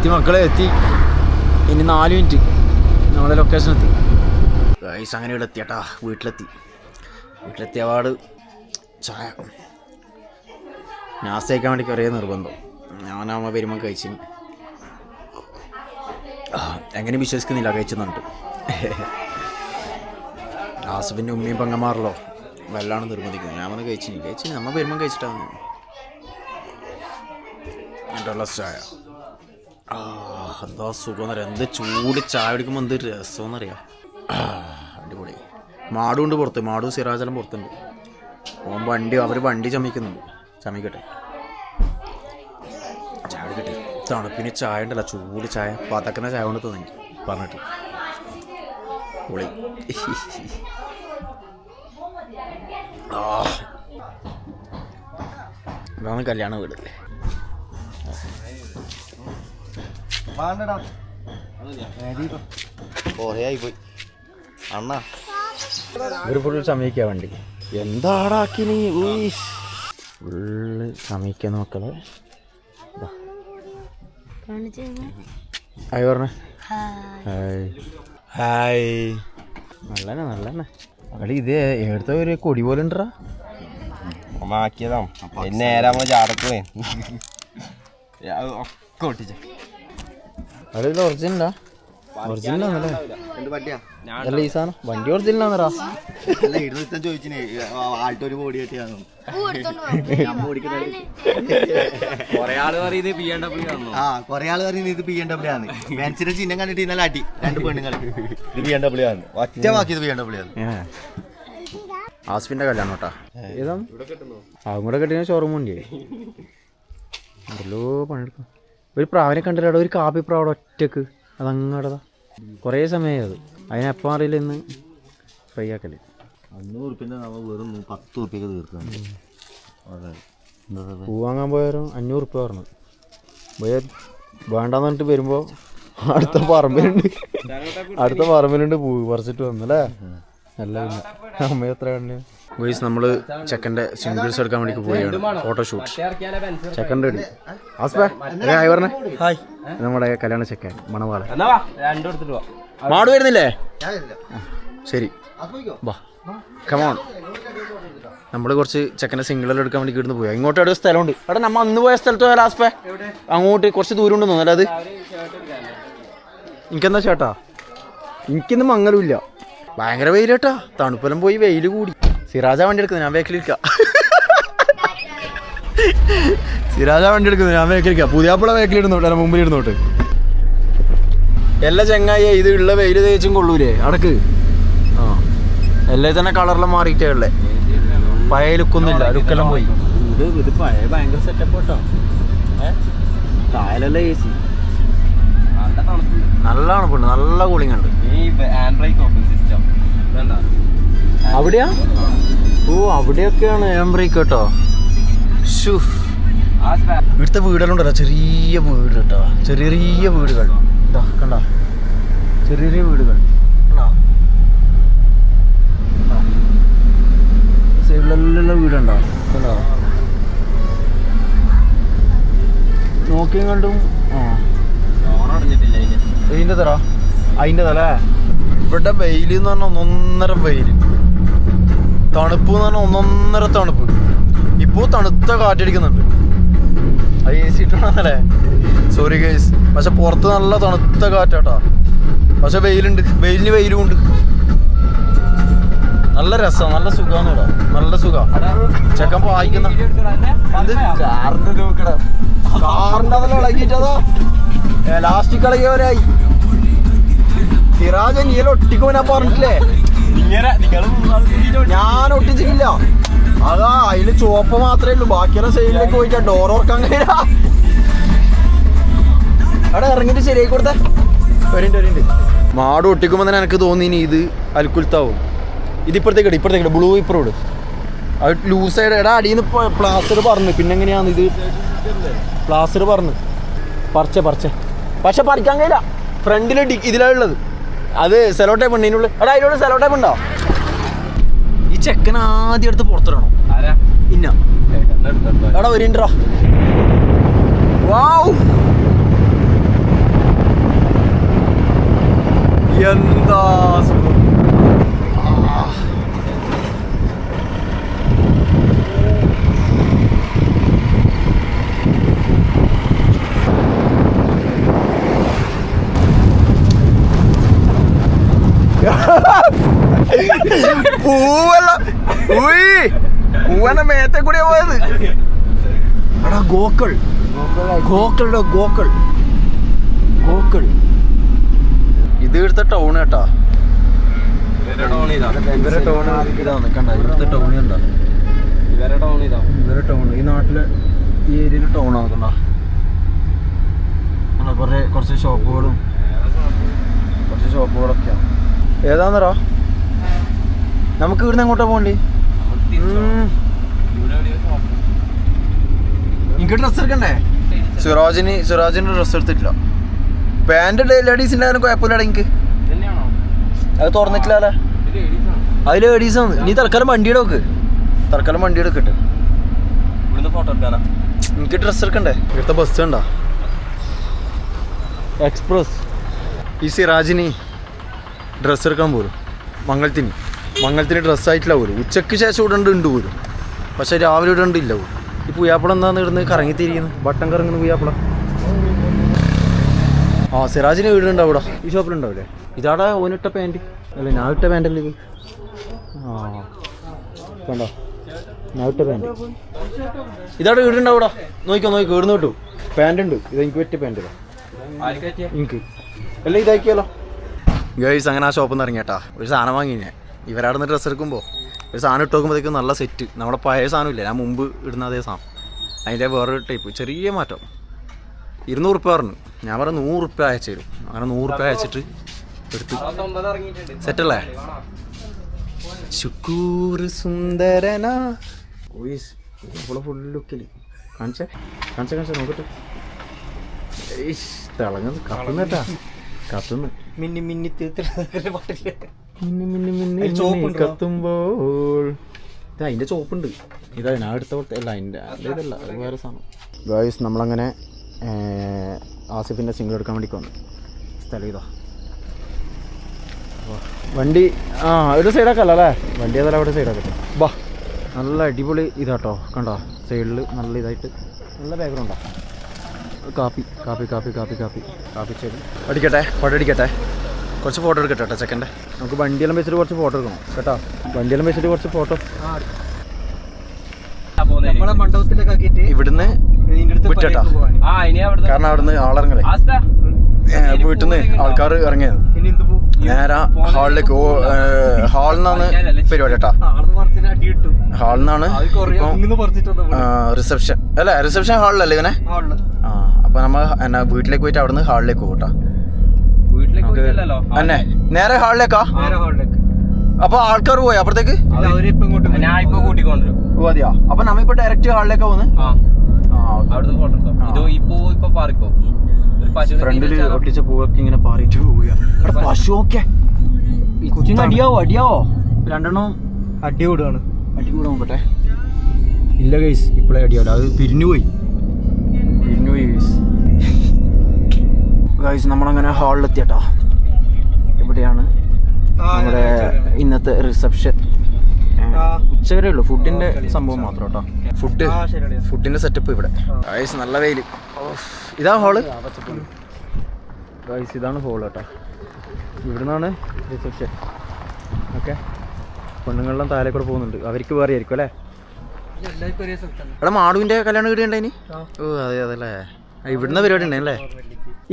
എത്തി മക്കളെ എത്തി. ഇനി നാല് മിനിറ്റ്. നമ്മുടെ ലൊക്കേഷൻ എത്തി. ഗൈസ് അങ്ങനെ ഇവിടെ എത്തിയട്ടാ. വീട്ടിലെത്തി. വീട്ടിലെത്തിയ പാട് ചായ. കഴിക്കാൻ വേണ്ടി കുറേ നിർബന്ധം. ഞാനാമ വരുമ്പോൾ കഴിച്ചിന് എങ്ങനെ വിശ്വസിക്കുന്നില്ല കഴിച്ചെന്നുണ്ട്. ആസിഫിന്റെ ഉമ്മയും പെങ്ങന്മാരല്ലോ. വെള്ളമാണ് നിർബന്ധിക്കുന്നത് ഞാൻ വന്ന് കഴിച്ചിന് കഴിച്ചിന് നമ്മൾ വരുമ്പോൾ കഴിച്ചിട്ടാണ് എന്റെ ചായ. എന്താ സുഖം അറിയാം. എന്ത് ചൂട് ചായ കുടിക്കുമ്പോൾ എന്ത് രസമെന്ന് അറിയാം അടിപൊളി. മാടുണ്ട് പുറത്ത്. മാടും സിറാജലം പുറത്തുണ്ട്. ഓൻ വണ്ടി അവർ വണ്ടി ചമയ്ക്കുന്നുണ്ട് ചമയ്ക്കട്ടെ ചായ കുടിക്കട്ടെ. തണുപ്പിന് ചായ ഉണ്ടല്ല. ചൂട് ചായ. പതക്കുന്ന ചായ കൊണ്ട് തന്നെ. പറഞ്ഞിട്ട്. പൊളി. ഇതാണ് കല്യാണ വീട്. കുറേ ആയിപ്പോയി അണ്ണാ. ഒരു ഫുൾ സമയിക്കാൻ വണ്ടി. എന്താടാക്കി നീ ഫുള്ള് സമയിക്കാൻ മക്കളെ ഹായ് പറഞ്ഞ. ഹായ്. ഹായ്. നല്ലന്നെ നല്ലന്നെ. അവിടെ ഇത് എടുത്ത ഒരു കൊടി പോലെ ഉണ്ടാ ആക്കിയതാ നേരെ ചാടക്കുവേ ചാടത്ത് പോയി ഒക്കെ ഒട്ടിച്ച. ഒറിജിനലാ ഒറിജിനലാണല്ലേ അല്ല? ഈ സാധനം. വണ്ടി ഒറിജിനലാന്നറാ അല്ല ചോദിച്ചിന്. ആൾട്ടോ ഒരു ബോഡി കെട്ടിയാന്നു കൊറേ ആൾ പറയുന്നത് ബി എം ഡബ്ല്യൂ ആണോ ആ കൊറേ ആൾ പറയുന്നത് ഇത് ബി എം ഡബ്ല്യൂ ആണ്. ചിഹ്നം കണ്ടിട്ട് ഇന്നലെ അടി. രണ്ട് പെണ്ണുങ്ങൾ. ഇത് ഡബ്ല്യൂ ആണ്. ഒറ്റ വാക്കി ഇത് പി എൻ ഡബ്ല്യൂ ആണ്. ആസ്ഫിന്റെ കല്യാണം കേട്ടാ. അതും കൂടെ കെട്ടിയ ഷോറൂം ഉണ്ട്. എന്തല്ലോ പണിയെടുക്കും. ഒരു പ്രാവിനെ കണ്ടില്ല ഒരു കാപ്പി പ്രാവ് ഒറ്റയ്ക്ക്. അതങ്ങടതാ. കുറേ സമയമായി അത്. അതിനെപ്പം അറിയില്ല ഇന്ന്? ഫ്രൈ ആക്കൽ. അഞ്ഞൂറ് നമ്മൾ വെറും പത്ത് ഉറുപ്പിക്ക് തീർക്കാണ്. പൂ വാങ്ങാൻ പോയാലും അഞ്ഞൂറ് ഉറുപ്പ്യ പറഞ്ഞു. പോയ വേണ്ടാന്ന് പറഞ്ഞിട്ട് വരുമ്പോൾ അടുത്ത പറമ്പിലുണ്ട്. അടുത്ത പറമ്പിലുണ്ട് പൂ പറിച്ചിട്ട് വന്നല്ലേ? നല്ല പിന്നെ. അമ്മ എത്ര കണ്ണു ഗോയ്സ് നമ്മൾ ചെക്കന്റെ സിംഗിൾസ് എടുക്കാൻ വേണ്ടി പോവുകയാണ്. ഫോട്ടോഷൂട്ട് ചെക്കന്റെ അടി ആസ്പേ ഹായ് പറഞ്ഞേ. ഹായ്. നമ്മുടെ കല്യാണ ചെക്കൻ മണവാള മാട് വരുന്നില്ലേ? ശരി. വാ. കമോൺ നമ്മൾ കുറച്ച് ചെക്കന്റെ സിംഗിളെല്ലാം എടുക്കാൻ വേണ്ടി കിടന്ന് പോയി ഇങ്ങോട്ട് ഒരു സ്ഥലമുണ്ട്. അവിടെ നമ്മൾ അന്ന് പോയ സ്ഥലത്ത് പോയാൽ ആസ്പേ? അങ്ങോട്ട് കുറച്ച് ദൂരം ഉണ്ടെന്ന് തോന്നുന്നു അത് എനിക്കെന്താ ചേട്ടാ? എനിക്കിന്ന് മങ്ങലുമില്ല ഭയങ്കര വെയിലേട്ടാ തണുപ്പെല്ലാം പോയി വെയിൽ കൂടി. സിറാജ വണ്ടി എടുക്കുന്നത് ഞാൻ വേക്കിലിരിക്ക. സിറാജ വണ്ടി എടുക്കുന്നത് ഞാൻ വേക്കിലിരിക്ക. പുതിയാപ്പുള വേക്കിലിടുന്നോട്ടെ ഇടുന്നോട്ടെ മുമ്പിൽ ഇരുന്നോട്ട് എല്ലാ ചെങ്ങായി ഇത് ഉള്ള വെയിൽ തേച്ചും കൊള്ളൂലേ അടക്ക്. ആ. എല്ലാം തന്നെ കളറെല്ലാം മാറിയിട്ടേ ഉള്ളേ. പഴയ ലുക്കൊന്നുമില്ല ലുക്കെല്ലാം പോയി. ഇത് ഇത് പഴയ ഭയങ്കര സെറ്റപ്പ് കേട്ടോ തായലല്ലേ എ സി നല്ല തണുപ്പുണ്ട്. നല്ല കൂളിംഗ് ഉണ്ട്. ഈ ഹാൻഡ് ബ്രേക്ക് ഓപ്പൺ സിസ്റ്റം വേണ്ട അവിടെയാ? ഓ അവിടെയൊക്കെയാണ് എം കേട്ടോ. ഇവിടുത്തെ വീടെല്ലാം ഉണ്ടല്ലോ ചെറിയ വീട് കേട്ടോ. ചെറിയ ചെറിയ വീടുകൾ. ഇതാ കണ്ട? ചെറിയ ചെറിയ വീടുകൾ. സൈഡിലെല്ലാം വീടുണ്ടോ? കണ്ടോ? നോക്കിയും കണ്ടും ആ. ഇതിന്റെ തറ? അതിന്റെ തല. ഇവിടെ വെയിൽ എന്ന് പറഞ്ഞാൽ ഒന്നൊന്നര വെയിൽ തണുപ്പ് എന്ന് പറഞ്ഞാൽ ഒന്നൊന്നര തണുപ്പ്. ഇപ്പോൾ തണുത്ത കാറ്റടിക്കുന്നുണ്ട്. അത് എ സി ഇട്ടാണല്ലേ സോറി ഗൈസ് പക്ഷെ പുറത്ത് നല്ല തണുത്ത കാറ്റാട്ടാ. പക്ഷെ വെയിലുണ്ട്. വെയിലിന് വെയിലും ഉണ്ട് നല്ല രസമാണ് നല്ല സുഖമാണ് ഇവിടെ. നല്ല സുഖം. ചെക്കൻ വായിക്കുന്ന കാറിന്റെ ലാസ്റ്റിക് ഇളകിയവരായി. സിറാജ് നീല ഒട്ടിക്കോ ഞാൻ പറഞ്ഞിട്ടില്ലേ? ഞാൻ ഒട്ടിച്ചിട്ടില്ല. അതാ അതിൽ ചുവപ്പ് മാത്രമേ ഉള്ളൂ. ബാക്കിയുള്ള സൈഡിലേക്ക് പോയിട്ട് ഡോർ ഓർക്കാൻ കഴിയില്ല. അവിടെ ഇറങ്ങിട്ട് ശരിയായി കൊടുത്തേ. മാട് ഒട്ടിക്കുമ്പോൾ തന്നെ എനിക്ക് തോന്നി ഇനി ഇത് അൽക്കുൽത്താവും. ഇത് ഇപ്പഴത്തേക്ക് ഇട് ഇപ്പഴത്തേക്ക് ഇട്. ബ്ലൂ ഇപ്പുറം ഇട്. അത് ലൂസായിട്ട് എടാ അടിയിൽ നിന്ന് പ്ലാസ്റ്റർ പറഞ്ഞു പിന്നെ എങ്ങനെയാന്ന് ഇത്? പ്ലാസ്റ്റർ പറഞ്ഞു പറിച്ചേ പറിച്ചേ. പക്ഷെ പറിക്കാൻ കഴിയില്ല. ഫ്രണ്ടിൽ ഇതിലാണ് ഉള്ളത്. അത് സെലോ ടൈപ്പ് ഉണ്ട് ഇതിനുള്ളിൽ? എടാ അതിനുള്ള സെലോ ടൈപ്പ് ഉണ്ടോ? ഈ ചെക്കൻ ആദ്യം എടുത്ത് പുറത്തിടണോ. ഇന്ന. എടാ വരുന്നുണ്ടോ വാവ് എന്താ സുഖം? പൂവല്ല. ഉയ്. പൂവന്റെ മേത്തെ കൂടിയാ പോയത്. എടാ ഗോക്കൾ. ഗോക്കളുടെ ഗോക്കൾ. ഗോക്കൾ. ഇത് ഇവിടുത്തെ ടൗൺ കേട്ടാ. ഇവരെ ടൗൺ ഇതാ. ഇവരെ ടൗൺ ഇതാണ് കണ്ട? ഇവിടുത്തെ ടൗൺ കണ്ട? ഇവരെ ടൗൺ ഇതാ. ഇവരെ ടൗൺ ഈ നാട്ടിലെ ഈ ഏരിയയിൽ ടൗണാണ് കണ്ട? കണ്ടോ, കുറേ കുറച്ച് ഷോപ്പുകളും കുറച്ച് ഷോപ്പുകളൊക്കെയാണ് നമുക്ക് ഇവിടുന്ന് എങ്ങോട്ടാ പോകണ്ടേ? എനിക്ക് ഡ്രസ് എടുക്കണ്ടേ? സുരാജിന് സുരാജിന് ഡ്രസ് എടുത്തിട്ടില്ല. പാന്റ് ലേഡീസ് ആയാലും കുഴപ്പമില്ല എനിക്ക് തന്നെയാണോ അത് ലേഡീസ് ആണ്. അത് നീ തൽക്കാലം വണ്ടി എടുക്ക്. തൽക്കാലം വണ്ടി എടുക്കട്ടെ. ഇവിടുന്ന് ഫോട്ടോ എടുക്കാനാ എനിക്ക് ഡ്രസ് എടുക്കണ്ടേ? ഇവിടുത്തെ ബസ് ഉണ്ടോ എക്സ്പ്രസ് ഈ സിറാജിന് ഡ്രസ്സ് എടുക്കാൻ പോലും മംഗളത്തിന്. മംഗളത്തിന് ഡ്രസ്സ് ആയിട്ടില്ല പോലും. ഉച്ചയ്ക്ക് ശേഷം ഇവിടെ ഉണ്ട് ഉണ്ട് പോലും. പക്ഷെ രാവിലെ ഇവിടെ ഉണ്ട് ഇല്ല പോലും. ഈ പുയ്യാപ്പള എന്താന്ന് ഇവിടുന്ന് കറങ്ങി തിരിയുന്നത് ബട്ടൻ കറങ്ങുന്ന പുയ്യാപ്പള. ആ സിറാജിന് വീടുണ്ട് അവിടെ ഈ ഷോപ്പിലുണ്ടാവില്ലേ? ഇതാടാ ഓനിട്ട പാന്റ് അല്ല ഞാൻ ഇട്ട പാന്റല്ലേ ഇത്? ആ കണ്ടോ? ഞാൻ ഇട്ട പാന്റ് ഇതാടെ വീടുണ്ട് അവിടെ നോക്കിക്കോ നോക്കിക്കോ ഇവിടുന്ന് കിട്ടു. പാന്റ് ഉണ്ട്. ഇത് എനിക്ക് പറ്റിയ പാന്റ് എനിക്ക്. അല്ല ഇതാക്കിയാലോ? ഗേഴ്സ് അങ്ങനെ ആ ഷോപ്പിൽ നിന്ന് ഇറങ്ങിയേട്ടാ. ഒരു സാധനം വാങ്ങി ഞാൻ ഇവരവിടെ നിന്ന് ഡ്രസ്സ് എടുക്കുമ്പോൾ ഒരു സാധനം ഇട്ട് നോക്കുമ്പോഴത്തേക്കും നല്ല സെറ്റ് നമ്മുടെ പഴയ സാധനമില്ല ഞാൻ മുമ്പ് ഇടുന്ന അതേ സാധനം അതിന്റെ വേറൊരു ടൈപ്പ് ചെറിയ മാറ്റം ഇരുന്നൂറ് റുപ്യ പറഞ്ഞു ഞാൻ പറഞ്ഞ നൂറ് റുപ്യ അയച്ചു തരും അങ്ങനെ നൂറ് റുപ്യ അയച്ചിട്ട് എടുത്തു സെറ്റല്ലേ ശുക്കൂർ സുന്ദരനാ ഫുൾ ലുക്കിൽ കാണിച്ചേ കാണിച്ചേ കാണിച്ചേ നോക്കട്ടെ തിളങ്ങുന്നു കത്തുന്നേട്ടാ കത്തുന്നു മിന്നി മിന്നി തീർത്തിട്ട് പാട്ടില്ലേ മിന്നി മിന്നി മിന്നി കത്തുമ്പോൾ. അതിന്റെ ചോപ്പുണ്ട് ഇതാ ഞാൻ അടുത്ത പോലത്തെ അല്ല അതിന്റെ ഇതല്ല അത് വേറെ സാധനം. ഗായ്സ് നമ്മളങ്ങനെ ആസിഫിന്റെ സിംഗിൾ എടുക്കാൻ വേണ്ടി വന്നു സ്ഥലം ഇതാ. വണ്ടി ആ ഒരു സൈഡാക്കല്ല അല്ലേ വണ്ടി ഏതാ അവിടെ സൈഡാക്കട്ടെ ബാ നല്ല അടിപൊളി ഇതാട്ടോ കണ്ടോ? സൈഡിൽ നല്ല ഇതായിട്ട് നല്ല ബാക്ക്ഗ്രൗണ്ടാ കാപ്പി കാപ്പി കാപ്പി കാപ്പി കാപ്പി. കാപ്പി ചെടി. അടിക്കട്ടെ ഫോട്ടോ അടിക്കട്ടെ കുറച്ച് ഫോട്ടോ എടുക്കട്ടെ കേട്ടോ ചെക്കന്റെ നമുക്ക് വണ്ടിയെല്ലാം വെച്ചിട്ട് കുറച്ച് ഫോട്ടോ എടുക്കണം. കേട്ടോ? വണ്ടിയെല്ലാം വെച്ചിട്ട് കുറച്ച് ഫോട്ടോ നമ്മളെ മണ്ഡപത്തിലൊക്കെ ആക്കിയിട്ട് ഇവിടുന്ന് അവിടുന്ന് കാരണം അവിടുന്ന് ആളിറങ്ങലേ ആസ്പ വീട്ടിൽ നിന്ന് ആൾക്കാർ ഇറങ്ങിയത്. നേരെ ഹാളിലേക്ക് ഓ ഹാളിൽ നിന്നാണ് പരിപാടി കേട്ടാ വന്നു റിസപ്ഷൻ അല്ല റിസപ്ഷൻ ഹാളിലല്ലേ ഇവനെ? ആ അപ്പൊ നമ്മ എന്നാ വീട്ടിലേക്ക് പോയിട്ട് അവിടുന്ന് ഹാളിലേക്ക് പോകട്ടാ വീട്ടിലേക്ക് തന്നെ. നേരെ ഹാളിലേക്കാ? അപ്പൊ ആൾക്കാർ പോയി അപ്പുറത്തേക്ക്. ഞാൻ ഇപ്പൊ കൂട്ടിക്കൊണ്ടുവരും ഓ അതെയാ? അപ്പൊ ഡയറക്റ്റ് ഹാളിലേക്കാ പോകുന്നത് ആ. ആ അവിടുന്ന് ഫോട്ടോ എടുത്തോ ആ. ഇപ്പോ ഫ്രണ്ടിൽ ഒട്ടിച്ച പൂവൊക്കെ ഇങ്ങനെ പാറിയിട്ട് പോവുക പശു ഒക്കെ അടിയാവോ അടിയാവോ? രണ്ടെണ്ണം അടി വിടുകയാണ് അടി കൂടെ നോക്കട്ടെ. ഇല്ല ഗൈസ്. ഇപ്പോഴേ അടിയാവില്ല അത് പിരിഞ്ഞു പോയി. പിരിഞ്ഞു പോയി ഗൈസ്. ഗൈസ് നമ്മളങ്ങനെ ഹാളിലെത്തിയട്ടാ ഇവിടെയാണ് നമ്മുടെ ഇന്നത്തെ റിസപ്ഷൻ. ഉച്ചവരെ ഉള്ളു. ഫുഡിന്റെ സംഭവം മാത്രം കേട്ടോ ഫുഡ് ഫുഡിന്റെ സെറ്റപ്പ് ഇവിടെ. ഗൈസ് നല്ല വെയിൽ ഇതാ ഹാൾ ഗൈസ് ഇതാണ് ഹോൾ കേട്ടോ ഇവിടുന്നാണ് റിസപ്ഷൻ ഓക്കെ. പെണ്ണുങ്ങളെല്ലാം താഴെ കൂടെ പോകുന്നുണ്ട്. അവർക്ക് വേറെ ആയിരിക്കും അല്ലേ? എടാ മാടുവിന്റെ കല്യാണം വീട് ഉണ്ടായിന് ഓ അതെ അതല്ലേ. ഇവിടുന്ന് പരിപാടി ഉണ്ടല്ലേ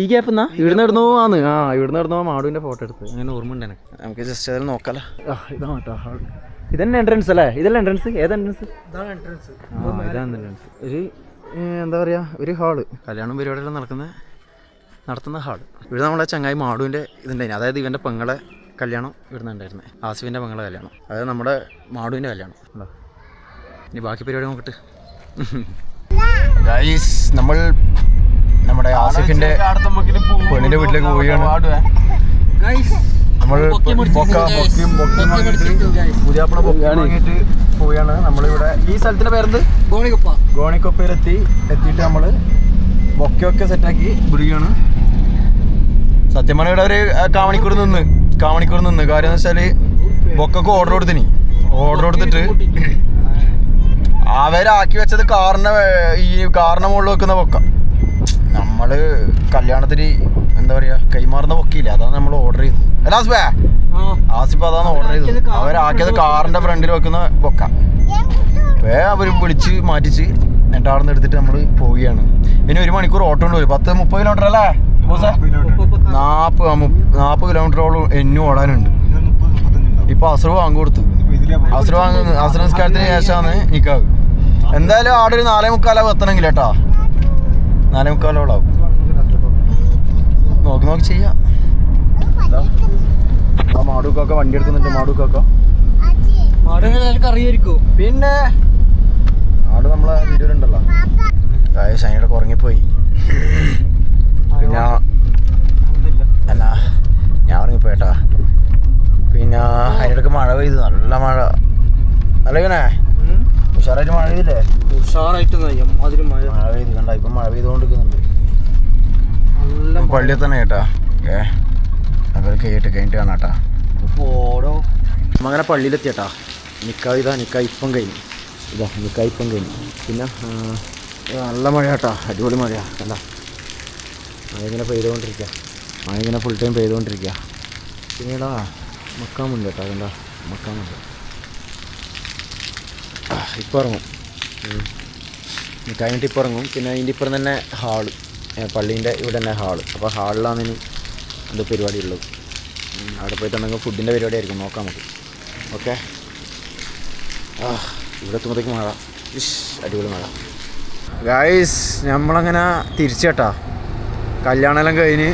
ഈ ഗ്യാപ്പ് എന്നാ ഇവിടുന്ന് ഇടുന്നോ ആണ്. ആ ഇവിടുന്ന് ഇടുന്നോ മാടുവിന്റെ ഫോട്ടോ എടുത്ത്. അങ്ങനെ ഓർമ്മ ഉണ്ട് എനിക്ക് നമുക്ക് ജസ്റ്റ് അതിൽ നോക്കാലോ. ആ ഇതാ കേട്ടോ ഹാൾ ഇതന്നെ എൻട്രൻസ് അല്ലേ? ഇതല്ല എൻട്രൻസ് ഏത് എൻട്രൻസ് ഇതാണ് എൻട്രൻസ് ആ ഇതാണ് എൻട്രൻസ് ഒരു എന്താ പറയാ? ഒരു ഹാൾ കല്യാണം പരിപാടിയെല്ലാം നടക്കുന്ന നടത്തുന്ന ഹാൾ ഇവിടെ നമ്മളെ ചങ്ങായി മാടുവിന്റെ ഇതുണ്ടായിരുന്നു അതായത് ഇവന്റെ പെങ്ങളെ കല്യാണം ഇവിടുന്ന് ഉണ്ടായിരുന്നത് ആസിഫിന്റെ പെങ്ങളെ കല്യാണം. അതായത് നമ്മുടെ മാടുവിന്റെ കല്യാണം. ഇനി ബാക്കി പരിപാടി നോക്കട്ടെ. ഗൈസ് നമ്മൾ നമ്മുടെ ആസിഫിന്റെ പെണ്ണിന്റെ വീട്ടിലേക്ക് പോവുകയാണ്. നമ്മൾ പുതിയാപ്പിള ബൊക്കയും വാങ്ങിയിട്ട് പോവുകയാണ്. നമ്മളിവിടെ ഈ സ്ഥലത്തിന്റെ പേരെന്ത്? ഗോണിക്കൊപ്പ. ഗോണിക്കൊപ്പയിലെത്തി. എത്തിയിട്ട് നമ്മൾ ബൊക്കയൊക്കെ സെറ്റാക്കി വിടുകയാണ് സത്യം പറഞ്ഞ ഇവിടെ ഒരു ആ, കാമണിക്കൂർ നിന്ന്. കാമണിക്കൂർ നിന്ന്. കാര്യം എന്ന് വെച്ചാൽ ബൊക്കൊക്കെ ഓർഡർ കൊടുത്തിനി. ഓർഡർ കൊടുത്തിട്ട് അവരാക്കി വെച്ചത് കാറിന്റെ ഈ കാറിന്റെ മുകളിൽ വെക്കുന്ന ബൊക്ക നമ്മൾ കല്യാണത്തിന് എന്താ പറയാ കൈമാറുന്ന ബൊക്കയില്ല അതാണ് നമ്മൾ ഓർഡർ ചെയ്തത്. അല്ല ആസിഫ്. അതാണ് ഓർഡർ ചെയ്തത്. അവരാക്കിയത് കാറിന്റെ ഫ്രണ്ടിൽ വെക്കുന്ന പൊക്ക വേ അവർ വിളിച്ച് മാറ്റിച്ച് എന്നിട്ട് അവിടെ നിന്ന് എടുത്തിട്ട് നമ്മൾ പോവുകയാണ്. ഇനി ഒരു മണിക്കൂർ ഓട്ടോ ഉണ്ട് വരും. പത്ത് മുപ്പത് കിലോമീറ്റർ അല്ലേ? നാപ്പ് നാൽപ്പത് നാൽപ്പത് കിലോമീറ്ററോളം എന്നും ഓടാനുണ്ട്. ഇപ്പൊ അസുറ വാങ്ങി കൊടുത്തു. അസുറ വാങ്ങി അസുര നിസ്കാരത്തിന് ശേഷമാണ് നിക്കാവ് എന്തായാലും ആടൊരു ഒരു നാലേ മുക്കാലാവും എത്തണമെങ്കിൽ കേട്ടാ. നാലേ മുക്കാലോളം ആവും. നോക്കി നോക്കി ചെയ്യാം മാടൂക്കൊക്കെ വണ്ടി എടുക്കുന്നുണ്ട് മാടൂക്കൊക്കെ. അറിയായിരിക്കും പിന്നെ ആട് നമ്മളെ ഗായസ് അതിനിടക്ക് ഉറങ്ങിപ്പോയി. പിന്നെ അല്ല ഞാൻ ഉറങ്ങിപ്പോയേട്ടാ പിന്നെ അതിനിടക്ക് മഴ പെയ്തു നല്ല മഴ. അല്ലേക്കണേ ഉഷാറായിട്ട് മഴ പെയ്തില്ലേ? ഉഷാറായിട്ട് മഴ പെയ്ത് കണ്ട ഇപ്പം മഴ പെയ്തുകൊണ്ടിരിക്കുന്നുണ്ട്. പള്ളിയിൽ തന്നെ കേട്ടാ. ഏ അപ്പോൾ കേട്ട് കഴിഞ്ഞിട്ട് കാണാട്ടാ ഓടോ അങ്ങനെ പള്ളിയിലെത്തിയട്ടാ. നിക്കാവ് ഇതാ നിക്കാ ഇപ്പം കഴിഞ്ഞു. ഇതാ നിക്കാ ഇപ്പം കഴിഞ്ഞു. പിന്നെ നല്ല മഴ കേട്ടാ അടിപൊളി മഴയാ കണ്ട. മഴ ഇങ്ങനെ പെയ്തുകൊണ്ടിരിക്കുക മഴ ഇങ്ങനെ ഫുൾ ടൈം പെയ്തുകൊണ്ടിരിക്കുക പിന്നീടാ മക്കാമുണ്ട് കേട്ടോ കണ്ട. മക്കാമുണ്ട് ഇപ്പം ഇറങ്ങും. കഴിഞ്ഞിട്ട് ഇപ്പം ഇറങ്ങും. പിന്നെ അതിന്റെ ഇപ്പുറം തന്നെ ഹാൾ. പള്ളീന്റെ ഇവിടെ തന്നെ ഹാൾ. അപ്പോൾ ഹാളിലാണ് ഇനി എന്ത് പരിപാടി ഉള്ളത്. അവിടെ അവിടെ പോയിട്ടുണ്ടെങ്കിൽ ഫുഡിന്റെ പരിപാടി ആയിരിക്കും. നോക്കാം നമുക്ക്. ഓക്കെ? ആ ഇവിടെ എത്തുമ്പോഴത്തേക്ക് മഴ. ഇഷ് അടിപൊളി മഴ. ഗായ്സ് നമ്മളങ്ങനെ തിരിച്ചേട്ടാ കല്യാണമെല്ലാം കഴിഞ്ഞ്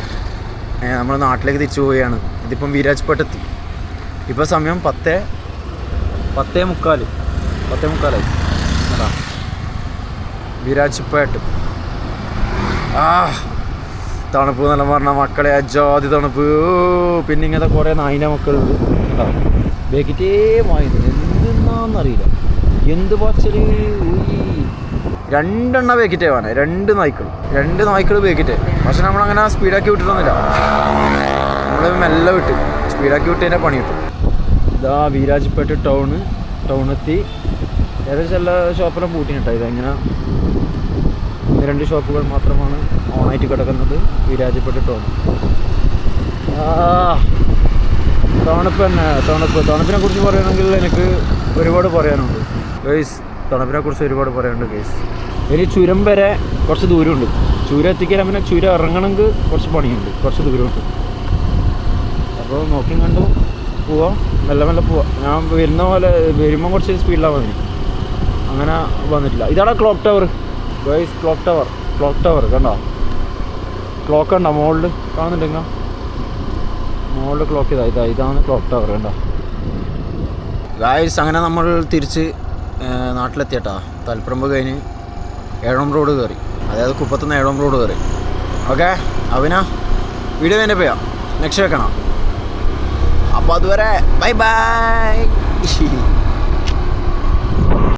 നമ്മൾ നാട്ടിലേക്ക് തിരിച്ചു പോവുകയാണ്. ഇതിപ്പം വിരാജ്പേട്ടെത്തി. ഇപ്പോൾ സമയം പത്ത് പത്തേ മുക്കാൽ പത്തേ മുക്കാലായി. വിരാജ്പേട്ട്. ആ തണുപ്പ് എന്നെല്ലാം പറഞ്ഞാൽ മക്കളെ അജാതി തണുപ്പ്. പിന്നെ ഇങ്ങനത്തെ കുറേ നായിന്റെ മക്കളുണ്ട്. ബേക്കിറ്റേ വായത് എന്തെന്നാന്നറിയില്ല. എന്ത് പച്ചൽ രണ്ടെണ്ണ ബേക്കിറ്റേ വേണേ. രണ്ട് നായ്ക്കൾ രണ്ട് നായ്ക്കൾ ബേക്കിറ്റേ പക്ഷെ നമ്മളങ്ങനെ സ്പീഡാക്കി വിട്ടിട്ടൊന്നുമില്ല. നമ്മൾ മെല്ലെ വിട്ട്. സ്പീഡാക്കി വിട്ടതിന്റെ പണി കിട്ടും. ഇതാ വീരാജ്പേട്ട് ടൗണ്. ടൗണെത്തി. ഏകദേശം എല്ലാ ഷോപ്പിലും ഇത് ഇതെങ്ങനെ? രണ്ട് ഷോപ്പുകൾ മാത്രമാണ് ഓണായിട്ട് കിടക്കുന്നത്. വിരാജപ്പെട്ട് ടൗൺ. ആ തണുപ്പ് തന്നെ തണുപ്പ് തണുപ്പിനെ കുറിച്ച് പറയുകയാണെങ്കിൽ എനിക്ക് ഒരുപാട് പറയാനുണ്ട്. ഗൈസ് തണുപ്പിനെ കുറിച്ച് ഒരുപാട് പറയാനുണ്ട് ഗൈസ് ഒരു ചുരം വരെ കുറച്ച് ദൂരമുണ്ട്. ചുരം എത്തിക്കാൻ പിന്നെ ചുരം ഇറങ്ങണമെങ്കിൽ കുറച്ച് പണിയുണ്ട്. കുറച്ച് ദൂരമുണ്ട്. അപ്പോൾ നോക്കി കണ്ടു. പോവാം. മെല്ലെ മെല്ലെ പോവാം. ഞാൻ വരുന്ന പോലെ വരുമ്പോൾ കുറച്ച് സ്പീഡിലാണ് വന്നിരിക്കും അങ്ങനെ വന്നിട്ടില്ല. ഇതാണ് clock tower guys clock tower clock tower കണ്ടോ? ക്ലോക്ക് ഉണ്ടോ മുകളിൽ കാണുന്നുണ്ടെങ്കിൽ മുകളിൽ ക്ലോക്ക് ഇതാ ഇതാ ഇതാണ് ക്ലോക്ക് ടവർ കണ്ടോ? ഗായ്സ് അങ്ങനെ നമ്മൾ തിരിച്ച് നാട്ടിലെത്തിയട്ടാ. തലപ്പറമ്പ് കഴിഞ്ഞ് ഏഴോം റോഡ് കയറി അതായത് കുപ്പത്തുനിന്ന് ഏഴോം റോഡ് കയറി ഓക്കെ അവിന? വീഡിയോ തന്നെ പോയാ നെക്സ്റ്റ് വെക്കണം. അപ്പോൾ അതുവരെ ബൈ ബൈ